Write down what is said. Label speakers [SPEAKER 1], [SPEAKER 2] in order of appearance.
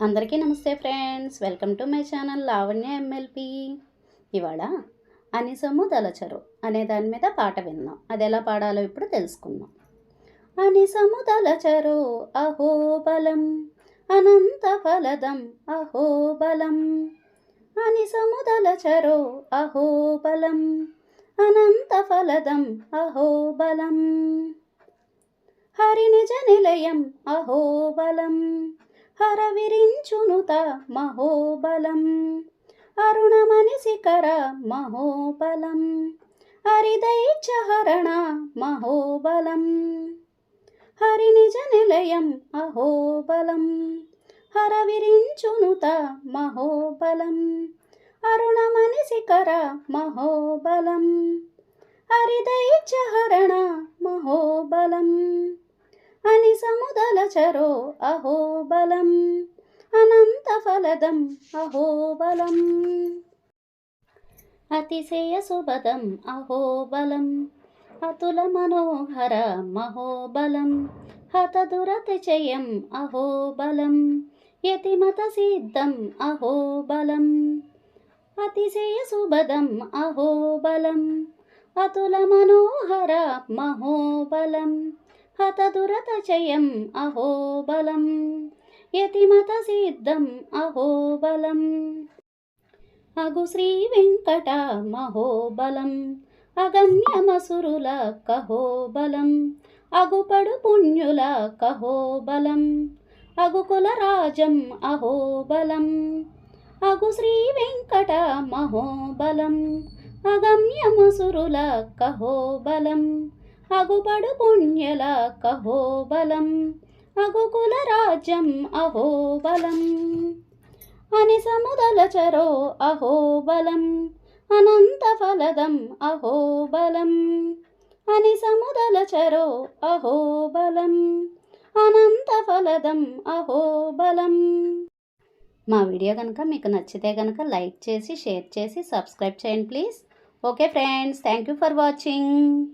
[SPEAKER 1] అందరికీ నమస్తే friends. Welcome to my channel Lavanya MLP ఇవాళ అనిసము దలచరు అనే దాని మీద పాట విన్నాం అది ఎలా పాడాలో ఇప్పుడు తెలుసుకుందాం. అనిసము దలచరు అహోబలం అనంత ఫలదం అహోబలం. అనిసము దలచరు అహోబలం అనంత ఫలదం అహోబలం. హరినిజ నిలయం అహోబలం హరవిరించునుత మహోబలం. అరుణమని శిఖర మహోబలం. హరిదైచ్చహరణ మహోబలం. హరినిజ నిలయం అహోబలం. హరవిరించునుత మహోబలం. అరుణమని శిఖర మహోబలం. హరిదైచ్చహరణ మహోబలం. అని సముదలచరో అహోబలం. అనంత ఫలదం అహోబలం. అతిశయ సుభదం అహోబలం. అతుల మనోహర మహోబలం. హతదురతిచయం అహోబలం. యతిమత సిద్ధం అహోబలం. అతిశయ సుభదం అహోబలం. అతుల మనోహర మహోబలం. హతదురతచయం అహోబలం యతిమత సిద్ధం అహోబలం అగు శ్రీ వెంకట మహోబలం అగమ్యమసురుల కహోబలం అగుపడు పుణ్యుల కహోబలం అగుకుల రాజం అహోబలం అగు శ్రీ వెంకట మహోబలం అగమ్యమసురుల కహోబలం అగుబడు పుణ్యల కహోబలం అగుకుల రాజ్యం అహోబలం. అని సముదలచరో అహోబలం అనంత ఫలదం అహోబలం. అని సముదలచరో అహోబలం అనంత ఫలదం అహోబలం. మా వీడియో కనుక మీకు నచ్చితే కనుక లైక్ చేసి షేర్ చేసి సబ్స్క్రైబ్ చేయండి please. Okay friends thank you for watching.